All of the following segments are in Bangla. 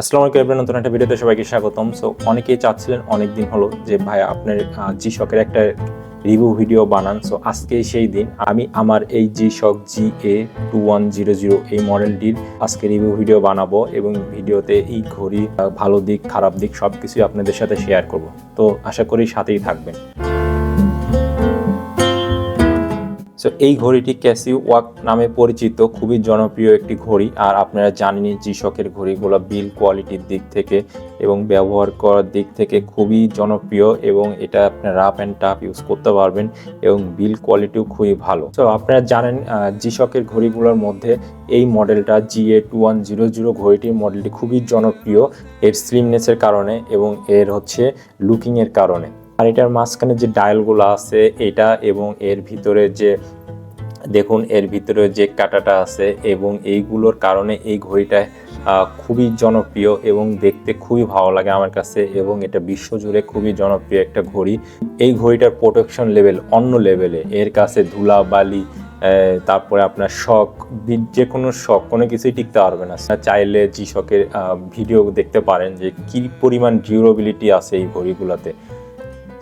আসসালামু আলাইকুম এবার নতুন একটা ভিডিওতে সবাইকে স্বাগতম। সো অনেকেই চাচ্ছিলেন অনেক দিন হলো যে, ভাই, আপনার জি শকের একটা রিভিউ ভিডিও বানান। সো আজকে সেই দিন আমি আমার এই G shock G A two one zero zero এই মডেলটির আজকে রিভিউ ভিডিও বানাবো এবং ভিডিওতে এই ঘড়ি ভালো দিক, খারাপ দিক সব কিছুই আপনাদের সাথে শেয়ার করব। তো, আশা করি সাথেই থাকবেন। সো এই ঘড়িটি ক্যাসিও ওয়াক নামে পরিচিত, খুবই জনপ্রিয় একটি ঘড়ি। আর আপনারা জানেনই জি শকের ঘড়িগুলো বিল কোয়ালিটির দিক থেকে এবং ব্যবহার করার দিক থেকে খুবই জনপ্রিয় এবং এটা আপনার রাফ অ্যান্ড টাফ ইউজ করতে পারবেন এবং বিল কোয়ালিটিও খুবই ভালো। সো আপনারা জানেন জি শকের ঘড়িগুলোর মধ্যে এই মডেলটা G A two one zero zero ঘড়িটির মডেলটি খুবই জনপ্রিয়। এর স্লিমনেসের কারণে এবং এর হচ্ছে লুকিংয়ের কারণে। আর এটার মাঝখানে যে ডায়ালগুলো আছে, এটা এবং এর ভিতরে যে, দেখুন, এর ভিতরে যে কাটাটা আছে এবং এইগুলোর কারণে এই ঘড়িটা খুবই জনপ্রিয় এবং দেখতে খুবই ভালো লাগে আমার কাছে এবং এটা বিশ্বজুড়ে খুবই জনপ্রিয় একটা ঘড়ি। এই ঘড়িটার প্রোটেকশন লেভেল অন্য লেভেলে এর কাছে ধুলা, বালি তারপরে আপনার শখ যে কোনো শখ, কোনো কিছুই টিকতে পারবে না। চাইলে জি শখের ভিডিও দেখতে পারেন যে কি পরিমাণ ডিউরেবিলিটি আছে এই ঘড়িগুলোতে।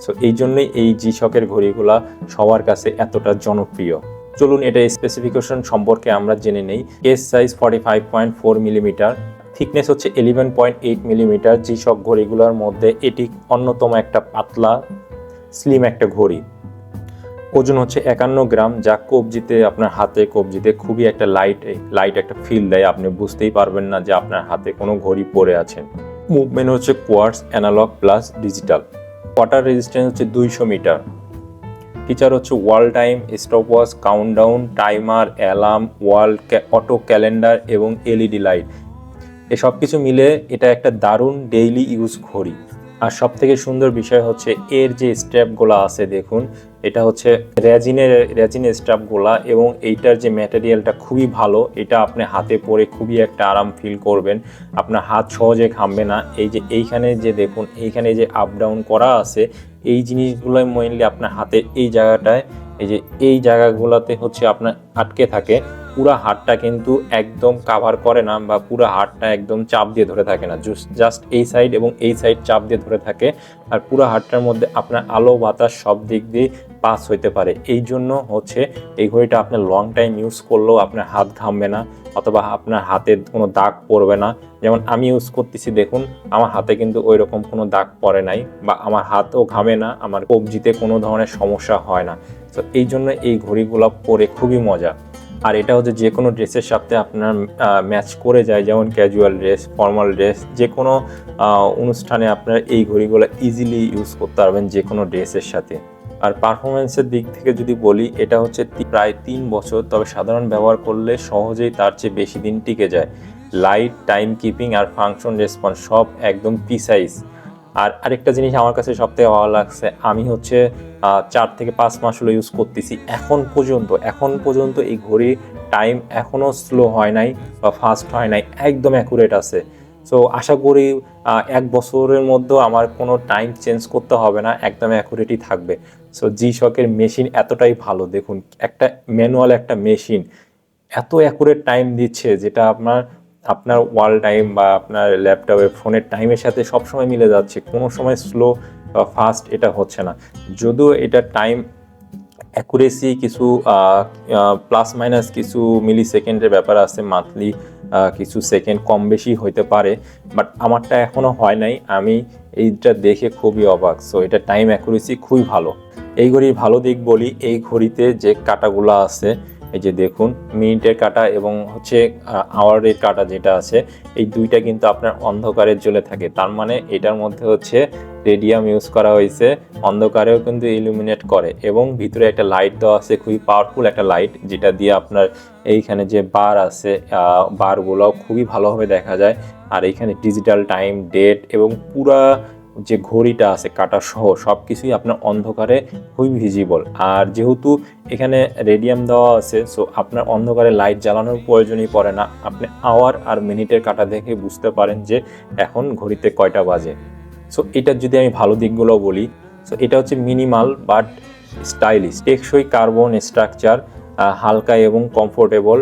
সো এই জন্যই এই জি শকের ঘড়িগুলা সবার কাছে এতটা জনপ্রিয়। চলুন এটা স্পেসিফিকেশন সম্পর্কে আমরা জেনে নেই। Case size forty five point four millimetre thickness হচ্ছে eleven point eight millimetre G shock ঘড়িগুলোর মধ্যে এটি অন্যতম একটা পাতলা স্লিম একটা ঘড়ি। ওজন হচ্ছে একান্ন গ্রাম, যা কবজিতে, আপনার হাতে কবজিতে খুবই একটা লাইট লাইট একটা ফিল দেয়। আপনি বুঝতেই পারবেন না যে আপনার হাতে কোনো ঘড়ি পরে আছেন মুভমেন্ট হচ্ছে quartz analog plus digital water resistance হচ্ছে দুইশো মিটার। ফিচার হচ্ছে world time stop watch countdown timer alarm world auto calendar এবং এলইডি লাইট এসব কিছু মিলে এটা একটা দারুণ ডেইলি ইউজ ঘড়ি। আর সব থেকে সুন্দর বিষয় হচ্ছে এর যে স্ট্র্যাপগুলো আছে, দেখুন, এটা হচ্ছে রেজিনের রেজিনের স্ট্র্যাপগুলা এবং এইটার যে ম্যাটেরিয়ালটা খুবই ভালো, এটা আপনি হাতে পরে খুবই একটা আরাম ফিল করবেন। আপনার হাত সহজে ঘামবে না। এই যে এইখানে যে দেখুন, এইখানে যে আপ ডাউন করা আছে, এই জিনিসগুলোই মেইনলি আপনার হাতের এই জায়গাটায়, এই যে এই জায়গাগুলোতে হচ্ছে আপনার আটকে থাকে। পুরো হাতটা কিন্তু একদম কাভার করে না বা পুরো হাতটা একদম চাপ দিয়ে ধরে থাকে না। জাস্ট এই সাইড এবং এই সাইড চাপ দিয়ে ধরে থাকে আর পুরো হাতটার মধ্যে আপনার আলো বাতাস সব দিক দিয়ে পাস হইতে পারে। এই জন্য হচ্ছে এই ঘড়িটা আপনার লং টাইম ইউজ করলেও আপনার হাত ঘামবে না অথবা আপনার হাতে কোনো দাগ পড়বে না। যেমন আমি ইউজ করতেছি, দেখুন, আমার হাতে কিন্তু ওই রকম কোনো দাগ পড়ে নাই বা আমার হাতও ঘামে না, আমার কবজিতে কোনো ধরনের সমস্যা হয় না। তো এই জন্য এই ঘড়িগুলো পরে খুবই মজা। আর এটা হচ্ছে যে কোনো ড্রেসের সাথে আপনার ম্যাচ করে যায়, যেমন ক্যাজুয়াল ড্রেস ফর্মাল ড্রেস যে কোনো অনুষ্ঠানে আপনার এই ঘড়িগুলো ইজিলি ইউজ করতে পারবেন যে কোনো ড্রেসের সাথে। আর পারফরমেন্সের দিক থেকে যদি বলি, এটা হচ্ছে প্রায় তিন বছর, তবে সাধারণ ব্যবহার করলে সহজেই তার চেয়ে বেশি দিন টিকে যায়। লাইট টাইম কিপিং আর ফাংশন রেসপন্স সব একদম প্রিসাইজ আর আরেকটা জিনিস আমার কাছে সব থেকে ভালো লাগছে, আমি হচ্ছে চার থেকে পাঁচ মাস হলো ইউজ করতেছি। এখন পর্যন্ত এখন পর্যন্ত এই ঘড়ি টাইম এখনও স্লো হয় নাই বা ফাস্ট হয় নাই, একদম অ্যাকুরেট আছে। সো আশা করি এক বছরের মধ্যেও আমার কোনো টাইম চেঞ্জ করতে হবে না, একদম অ্যাকুরেটই থাকবে। সো জি শকের মেশিন এতটাই ভালো, দেখুন, একটা ম্যানুয়াল একটা মেশিন এত অ্যাকুরেট টাইম দিচ্ছে, যেটা আপনার আপনার ওয়াল টাইম বা আপনার ল্যাপটপে ফোনের টাইমের সাথে সবসময় মিলে যাচ্ছে। কোনো সময় স্লো বা ফাস্ট এটা হচ্ছে না। যদিও এটা টাইম অ্যাকুরেসি কিছু প্লাস মাইনাস কিছু মিলি সেকেন্ডের ব্যাপার আছে মান্থলি কিছু সেকেন্ড কম বেশি হইতে পারে বাট আমারটা এখনও হয় নাই। আমি এইটা দেখে খুবই অবাক। সো এটা টাইম অ্যাকুরেসি খুবই ভালো। এই ঘড়ির ভালো দিক বলি, এই ঘড়িতে যে কাটাগুলো আছে এই যে দেখুন, মিনিটের কাটা এবং হচ্ছে আওয়ারের কাটা যেটা আছে, এই দুইটা কিন্তু আপনার অন্ধকারে জ্বলে থাকে। তার মানে এটার মধ্যে হচ্ছে রেডিয়াম ইউজ করা হয়েছে, অন্ধকারেও কিন্তু ইলুমিনেট করে এবং ভিতরে একটা লাইট দেওয়া আছে, খুবই পাওয়ারফুল একটা লাইট, যেটা দিয়ে আপনার এইখানে যে বার আছে বারগুলো খুবই ভালোভাবে দেখা যায়। আর এইখানে ডিজিটাল টাইম, ডেট এবং পুরা যে ঘড়িটা আছে, কাটা সহ সব কিছুই আপনার অন্ধকারে খুবই ভিজিবল আর যেহেতু এখানে রেডিয়াম দেওয়া আছে সো আপনার অন্ধকারে লাইট জ্বালানোর প্রয়োজনই পড়ে না। আপনি আওয়ার আর মিনিটের কাটা দেখে বুঝতে পারেন যে এখন ঘড়িতে কয়টা বাজে। সো এটার যদি আমি ভালো দিকগুলো বলি সো এটা হচ্ছে মিনিমাল বাট স্টাইলিশ টেকসই কার্বন স্ট্রাকচার হালকা এবং কমফোর্টেবল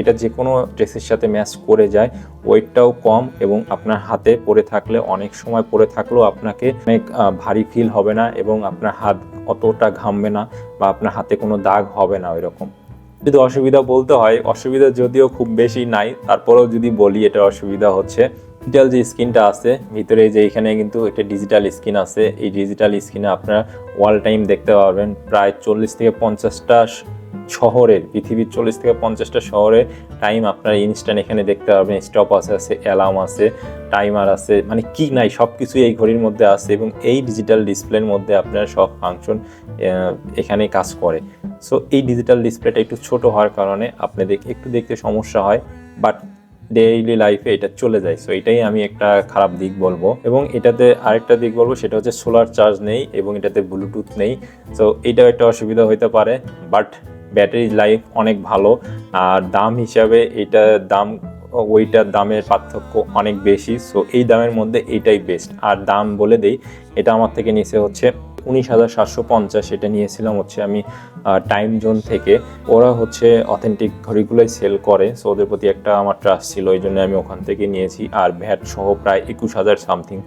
এটা যে কোনো ড্রেসের সাথে ম্যাচ করে যায়, ওয়েটটাও কম এবং আপনার হাতে পরে থাকলে অনেক সময় পরে থাকলেও আপনাকে অনেক ভারী ফিল হবে না এবং আপনার হাত অতটা ঘামবে না বা আপনার হাতে কোনো দাগ হবে না ওইরকম। যদি অসুবিধা বলতে হয়, অসুবিধা যদিও খুব বেশি নাই, তারপরেও যদি বলি এটা অসুবিধা হচ্ছে ডিজিটাল যে স্ক্রিনটা আছে, ভিতরে যে এখানে কিন্তু একটা ডিজিটাল স্ক্রিন আছে, এই ডিজিটাল স্ক্রিনে আপনারা ওয়াল টাইম দেখতে পারবেন, প্রায় চল্লিশ থেকে পঞ্চাশটা শহরের, পৃথিবীর চল্লিশ থেকে পঞ্চাশটা শহরে টাইম আপনার ইনস্ট্যান্ট এখানে দেখতে পারবেন স্টপ আছে আছে অ্যালার্ম আছে টাইমার আছে মানে কি নাই সব কিছুই এই ঘড়ির মধ্যে আছে এবং এই ডিজিটাল ডিসপ্লের মধ্যে আপনার সব ফাংশন এখানে কাজ করে। সো এই ডিজিটাল ডিসপ্লেটা একটু ছোট হওয়ার কারণে আপনাদের একটু দেখতে সমস্যা হয় বাট ডেইলি লাইফে এটা চলে যায়। সো এটাই আমি একটা খারাপ দিক বলব এবং এটাতে আরেকটা দিক বলব, সেটা হচ্ছে সোলার চার্জ নেই এবং এটাতে ব্লুটুথ নেই। সো এটাও একটা অসুবিধা হইতে পারে বাট ব্যাটারি লাইফ অনেক ভালো। আর দাম হিসাবে এটা দাম, ওইটার দামের পার্থক্য অনেক বেশি। সো এই দামের মধ্যে এইটাই বেস্ট আর দাম বলে দেই, এটা আমার থেকে নিচে হচ্ছে উনিশ হাজার সাতশো পঞ্চাশ এটা নিয়েছিলাম হচ্ছে আমি টাইম জোন থেকে। ওরা হচ্ছে অথেন্টিক ঘড়িগুলোই সেল করে সো ওদের প্রতি একটা আমার ট্রাস্ট ছিল ওই জন্য আমি ওখান থেকে নিয়েছি। আর ভ্যাট সহ প্রায় একুশ হাজার সামথিং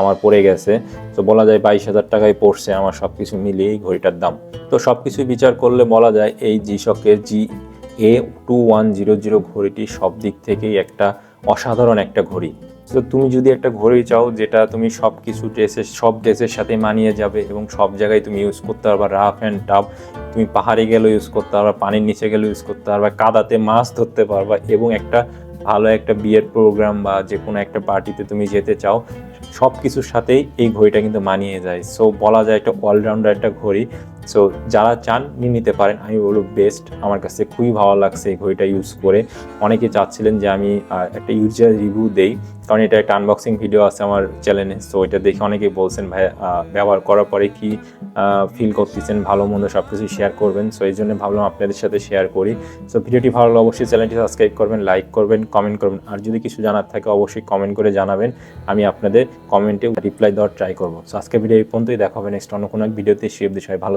আমার পড়ে গেছে। তো বলা যায় বাইশ হাজার টাকায় পড়ছে আমার সব কিছু মিলিয়ে এই ঘড়িটার দাম। তো সব কিছু বিচার করলে বলা যায় এই G শকের G A two one zero zero ঘড়িটি সব দিক থেকেই একটা অসাধারণ একটা ঘড়ি। তো তুমি যদি একটা ঘড়ি চাও যেটা তুমি সব কিছু ড্রেসের, সব ড্রেসের সাথে মানিয়ে যাবে এবং সব জায়গায় তুমি ইউজ করতে পারবা রাফ অ্যান্ড টাফ তুমি পাহাড়ে গেলেও ইউজ করতে পারবা, পানির নিচে গেলেও ইউজ করতে পারবা, কাদাতে মাছ ধরতে পারবা এবং একটা ভালো একটা বিয়ের প্রোগ্রাম বা যে কোনো একটা পার্টিতে তুমি যেতে চাও সব কিছুর সাথেই এই ঘড়িটা কিন্তু মানিয়ে যায়। সো বলা যায় একটা অলরাউন্ডার একটা ঘড়ি। সো যারা চান, নিয়ে নিতে পারেন। আমি বলব বেস্ট আমার কাছে খুবই ভালো লাগছে এই ঘড়িটা ইউজ করে। অনেকে চাচ্ছিলেন যে আমি একটা ইউজার রিভিউ দেই। কারণ এটা একটা আনবক্সিং ভিডিও আছে আমার চ্যানেলে সো এটা দেখে অনেকেই বলছেন, ভাই ব্যবহার করার পরে কি ফিল করতেছেন? ভালো মন্দ সব কিছু শেয়ার করবেন? সো এই জন্য ভাবলাম আপনাদের সাথে শেয়ার করি। সো ভিডিওটি ভালো লাগলে অবশ্যই চ্যানেলটি সাবস্ক্রাইব করবেন লাইক করবেন কমেন্ট করবেন। আর যদি কিছু জানার থাকে, অবশ্যই কমেন্ট করে জানাবেন। আমি আপনাদের কমেন্টে রিপ্লাই দেওয়ার ট্রাই করব। সো আজকে ভিডিও এই পর্যন্তই। দেখা হবে নেক্সট অন্য কোনো এক ভিডিওতে সে সবাই ভালো